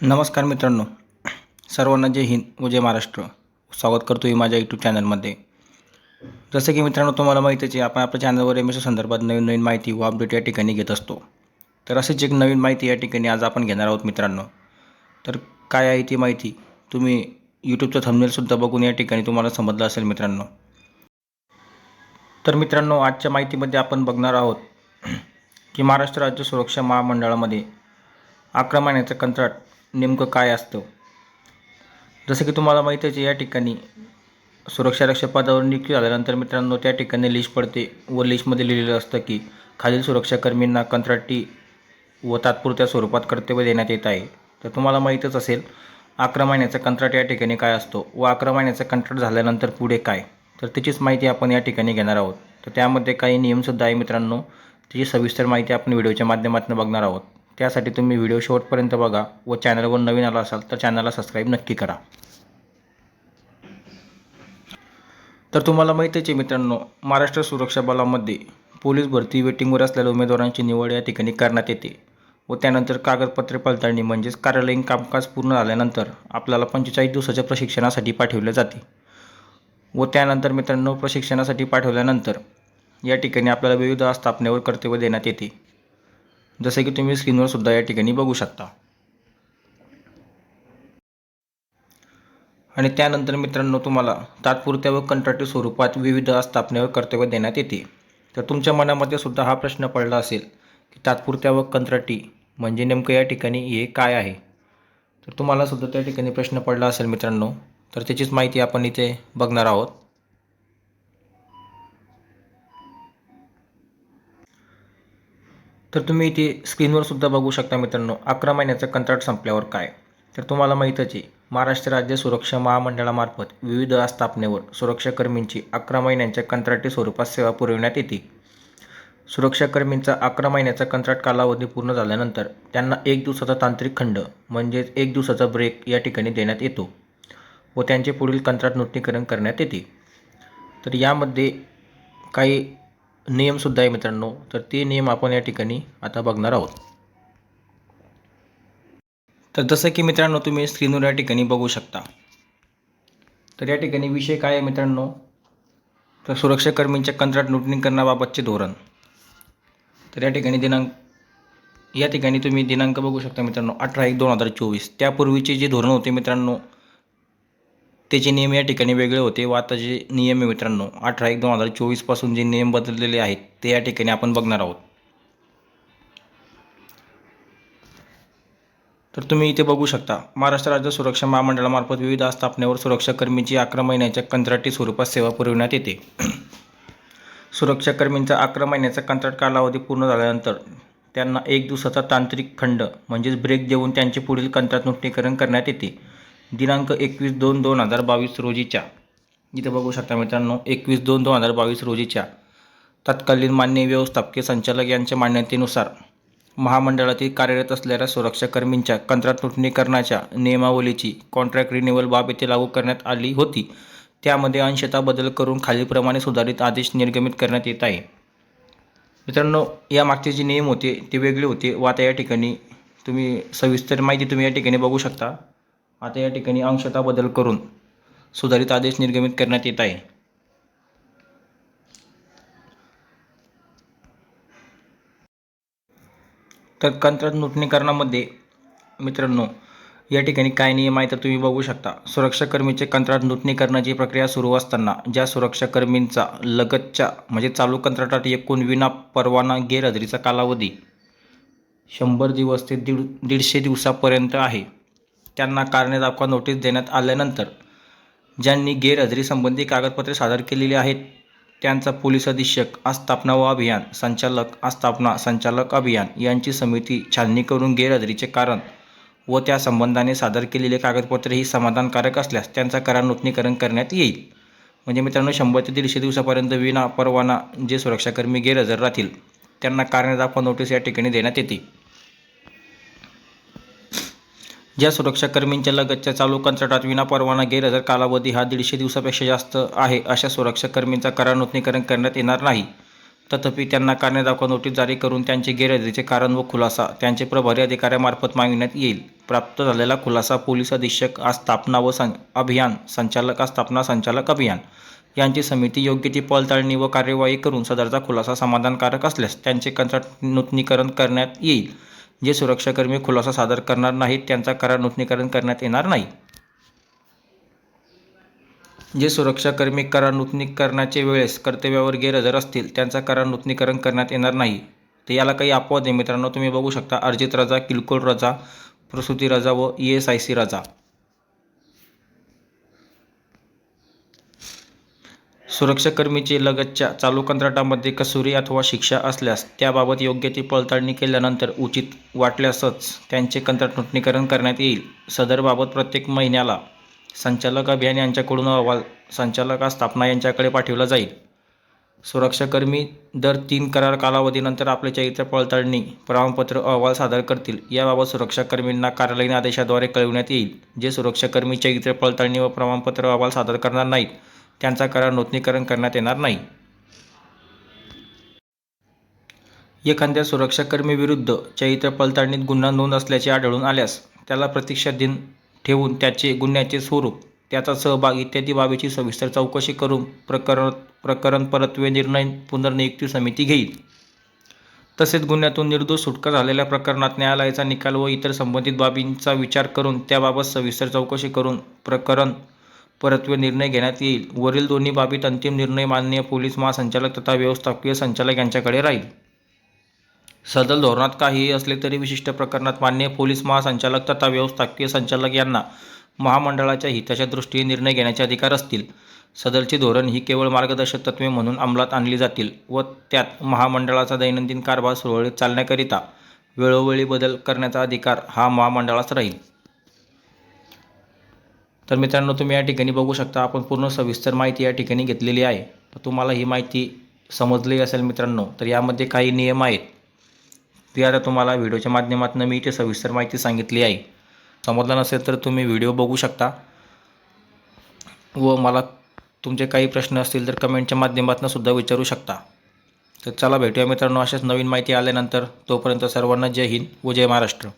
नमस्कार मित्रांनो सर्वांना जय हिंद व जय महाराष्ट्र. स्वागत करतो मी माझ्या यूट्यूब चॅनलमध्ये जसं की मित्रांनो तुम्हाला माहितीच आहे आपण आपल्या चॅनलवर एम एस संदर्भात नवीन नवीन माहिती व अपडेट या ठिकाणी घेत असतो. तर अशीच एक नवीन माहिती या ठिकाणी आज आपण घेणार आहोत मित्रांनो. तर काय आहे ती माहिती तुम्ही यूट्यूबचं थंबनेलसुद्धा बघून या ठिकाणी तुम्हाला समजलं असेल मित्रांनो. तर मित्रांनो आजच्या माहितीमध्ये आपण बघणार आहोत की महाराष्ट्र राज्य सुरक्षा महामंडळामध्ये अकरा कंत्राट नेमकं काय असतं? जसं की तुम्हाला माहितीच आहे या ठिकाणी सुरक्षा रक्षक पदावर नियुक्ती झाल्यानंतर मित्रांनो त्या ठिकाणी लिस्ट पडते व लिस्टमध्ये लिहिलेलं असतं की खालील सुरक्षाकर्मींना कंत्राटी व तात्पुरत्या स्वरूपात कर्तव्य देण्यात येत आहे. तर तुम्हाला माहीतच असेल अकरा महिन्याचा कंत्राट या ठिकाणी काय असतो व अकरा महिन्याचा कंत्राट झाल्यानंतर पुढे काय? तर त्याचीच माहिती आपण या ठिकाणी घेणार आहोत. तर त्यामध्ये काही नियमसुद्धा आहे मित्रांनो त्याची सविस्तर माहिती आपण व्हिडिओच्या माध्यमातून बघणार आहोत. त्यासाठी तुम्ही व्हिडिओ शेवटपर्यंत बघा व चॅनलवर नवीन आला असाल तर चॅनलला सबस्क्राईब नक्की करा. तर तुम्हाला माहितीच आहे मित्रांनो महाराष्ट्र सुरक्षा बलामध्ये पोलीस भरती वेटिंगवर असलेल्या उमेदवारांची निवड या ठिकाणी करण्यात येते व त्यानंतर कागदपत्रे पडताळणी म्हणजेच कार्यालयीन कामकाज पूर्ण झाल्यानंतर आपल्याला पंचेचाळीस दिवसाच्या प्रशिक्षणासाठी पाठवले जाते. व त्यानंतर मित्रांनो प्रशिक्षणासाठी पाठवल्यानंतर या ठिकाणी आपल्याला विविध आस्थापनेवर कर्तव्य देण्यात येते. जसे की तुम्ही स्क्रीनवर सुद्धा या ठिकाणी बघू शकता. आणि त्यानंतर मित्रांनो तुम्हाला तात्पुरत्या व कंत्राटी स्वरूपात विविध आस्थापनेवर कर्तव्य देण्यात येते. तर तुमच्या मनामध्ये सुद्धा हा प्रश्न पडला असेल की तात्पुरत्या व कंत्राटी म्हणजे नेमकं या ठिकाणी हे काय आहे? तर तुम्हाला सुद्धा त्या ठिकाणी प्रश्न पडला असेल मित्रांनो तर त्याचीच माहिती आपण इथे बघणार आहोत. तर तुम्ही इथे स्क्रीनवर सुद्धा बघू शकता मित्रांनो अकरा महिन्याचं कंत्राट संपल्यावर काय? तर तुम्हाला माहीतच आहे महाराष्ट्र राज्य सुरक्षा महामंडळामार्फत विविध आस्थापनेवर सुरक्षाकर्मींची अकरा महिन्यांच्या कंत्राटी स्वरूपात सेवा पुरविण्यात येते. सुरक्षाकर्मींचा अकरा महिन्याचा कंत्राट कालावधी पूर्ण झाल्यानंतर त्यांना एक दिवसाचा तांत्रिक खंड म्हणजेच एक दिवसाचा ब्रेक या ठिकाणी देण्यात येतो व त्यांचे पुढील कंत्राट नूतनीकरण करण्यात येते. तर यामध्ये काही नियमसुद्धा आहे मित्रांनो. तर ते नियम आपण या ठिकाणी आता बघणार आहोत. तर जसं की मित्रांनो तुम्ही स्क्रीनवर या ठिकाणी बघू शकता. तर या ठिकाणी विषय काय आहे मित्रांनो? तर सुरक्षाकर्मींच्या कंत्राट नूतनीकरणाबाबतचे धोरण. तर या ठिकाणी दिनांक या ठिकाणी तुम्ही दिनांक बघू शकता मित्रांनो अठरा एक दोन हजार चोवीस. त्यापूर्वीचे जे धोरण होते मित्रांनो त्याचे नियम या ठिकाणी वेगळे होते व आताचे नियम आहे मित्रांनो अठरा एक दोन हजार चोवीसपासून जे नियम बदललेले आहेत ते या ठिकाणी आपण बघणार आहोत. तर तुम्ही इथे बघू शकता महाराष्ट्र राज्य सुरक्षा महामंडळामार्फत विविध आस्थापनेवर सुरक्षाकर्मीची अकरा महिन्याच्या कंत्राटी स्वरूपात सेवा पुरविण्यात येते. सुरक्षाकर्मींचा अकरा महिन्याचा कंत्राट कालावधी पूर्ण झाल्यानंतर त्यांना एक दिवसाचा तांत्रिक खंड म्हणजेच ब्रेक देऊन त्यांचे पुढील कंत्राट नूतनीकरण करण्यात येते. दिनांक एकवीस दोन दोन हजार बावीस रोजीच्या. इथं बघू शकता मित्रांनो एकवीस दोन दोन हजार बावीस रोजीच्या. तत्कालीन मान्य व्यवस्थापकीय संचालक यांच्या मान्यतेनुसार महामंडळातील कार्यरत असलेल्या सुरक्षाकर्मींच्या कंत्राट नूतनीकरणाच्या नियमावलीची कॉन्ट्रॅक्ट रिन्युअल बाब येथे लागू करण्यात आली होती. त्यामध्ये अंशतः बदल करून खालीलप्रमाणे सुधारित आदेश निर्गमित करण्यात येत आहे. मित्रांनो या मागचे जे नियम होते ते वेगळे होते. व आता या ठिकाणी तुम्ही सविस्तर माहिती तुम्ही या ठिकाणी बघू शकता. आता या ठिकाणी अंशतः बदल करून सुधारित आदेश निर्गमित करण्यात येत आहे. तर कंत्राट नूतनीकरणामध्ये मित्रांनो या ठिकाणी काय नियम आहे तर तुम्ही बघू शकता. सुरक्षाकर्मीचे कंत्राट नूतनीकरणाची प्रक्रिया सुरू असताना ज्या सुरक्षाकर्मींचा लगतच्या म्हणजे चालू कंत्राटात एकूण विना परवाना गैरहजेरीचा कालावधी शंभर दिवस ते दीड दीडशे दिवसापर्यंत आहे. त्यांना कारणे दाखवा नोटीस देण्यात आल्यानंतर ज्यांनी गैरहजेरीसंबंधी कागदपत्रे सादर केलेली आहेत त्यांचा पोलीस अधीक्षक आस्थापना व अभियान संचालक आस्थापना संचालक अभियान यांची समिती छाननी करून गैरहजेरीचे कारण व त्या संबंधाने सादर केलेले कागदपत्रे ही समाधानकारक असल्यास त्यांचा करार नूतनीकरण करण्यात येईल. म्हणजे मित्रांनो शंभर ते दीडशे दिवसापर्यंत विना परवाना जे सुरक्षाकर्मी गैरहजर राहतील त्यांना कारणे दाखवा नोटीस या ठिकाणी देण्यात येते. ज्या सुरक्षाकर्मींच्या लगतच्या चालू कंत्राटात विना परवाना गैरहजर कालावधी हा दीडशे दिवसापेक्षा जास्त आहे अशा सुरक्षाकर्मींचा करार नूतनीकरण करण्यात येणार नाही. तथापि त्यांना कारणे दाखवा नोटीस जारी करून त्यांचे गैरहजेरीचे कारण व खुलासा त्यांचे प्रभारी अधिकाऱ्यामार्फत मागविण्यात येईल. प्राप्त झालेला खुलासा पोलीस अधीक्षक आस्थापना व सं अभियान संचालक आस्थापना संचालक अभियान यांची समिती योग्य ती पडताळणी व कार्यवाही करून सदरचा खुलासा समाधानकारक असल्यास त्यांचे कंत्राट नूतनीकरण करण्यात येईल. जे सुरक्षाकर्मी खुलासा सादर करणार नाहीत त्यांचा करार नूतनीकरण करण्यात येणार नाही. जे सुरक्षाकर्मी करार नूतनीकरणाच्या वेळेस कर्तव्यावर गैरहजर असतील त्यांचा करार नूतनीकरण करण्यात येणार नाही. तर याला काही अपवाद आहे मित्रांनो. तुम्ही बघू शकता अर्जित रजा किरकोळ रजा प्रसूती रजा व ई एस आय सी रजा. सुरक्षाकर्मीचे लगतच्या चालू कंत्राटामध्ये कसुरी अथवा शिक्षा असल्यास त्याबाबत योग्य ती पडताळणी केल्यानंतर उचित वाटल्यासच त्यांचे कंत्राट नूतनीकरण करण्यात येईल. सदरबाबत प्रत्येक महिन्याला संचालक अभियान यांच्याकडून अहवाल संचालक स्थापना यांच्याकडे पाठवला जाईल. सुरक्षाकर्मी दर तीन करार कालावधीनंतर आपले चरित्र पडताळणी प्रमाणपत्र अहवाल सादर करतील. याबाबत सुरक्षाकर्मींना कार्यालयीन आदेशाद्वारे कळविण्यात येईल जे सुरक्षाकर्मी चरित्र पडताळणी व प्रमाणपत्र अहवाल सादर करणार नाहीत. त्यांचा करार नूतनीकरण करण्यात येणार नाही. एखाद्या सुरक्षाकर्मीविरुद्ध चरित्र पडताळणीत गुन्हा नोंद असल्याचे आढळून आल्यास त्याला प्रतीक्षा दिन ठेवून त्याचे गुन्ह्याचे स्वरूप त्याचा सहभाग इत्यादी बाबीची सविस्तर चौकशी करून प्रकरण प्रकरण परत्वे निर्णय पुनर्नियुक्ती समिती घेईल. तसेच गुन्ह्यातून निर्दोष सुटका झालेल्या प्रकरणात न्यायालयाचा निकाल व इतर संबंधित बाबींचा विचार करून त्याबाबत सविस्तर चौकशी करून प्रकरण परत्वे निर्णय घेण्यात येईल. वरील दोन्ही बाबीत अंतिम निर्णय माननीय पोलीस महासंचालक तथा व्यवस्थापकीय संचालक यांच्याकडे राहील. सदर धोरणात काहीही असले तरी विशिष्ट प्रकरणात माननीय पोलीस महासंचालक तथा व्यवस्थापकीय संचालक यांना महामंडळाच्या हिताच्या दृष्टीने निर्णय घेण्याचे अधिकार असतील. सदरचे धोरण ही केवळ मार्गदर्शक तत्त्वे म्हणून अंमलात आणली जातील व त्यात महामंडळाचा दैनंदिन कारभार सुरळीत चालण्याकरिता वेळोवेळी बदल करण्याचा अधिकार हा महामंडळास राहील. तर मित्रांनो तुम्ही या ठिकाणी बघू शकता आपण पूर्ण सविस्तर माहिती या ठिकाणी घेतलेली आहे. तर तुम्हाला ही माहिती समजली असेल मित्रांनो तर यामध्ये काही नियम आहेत. ती आता तुम्हाला व्हिडिओच्या माध्यमातून मी इथे सविस्तर माहिती सांगितली आहे. समजलं नसेल तर तुम्ही व्हिडिओ बघू शकता. व मला तुमचे काही प्रश्न असतील तर कमेंटच्या माध्यमातून सुद्धा विचारू शकता. तर चला भेटूया मित्रांनो अशाच नवीन माहिती आल्यानंतर. तोपर्यंत सर्वांना जय हिंद व जय महाराष्ट्र.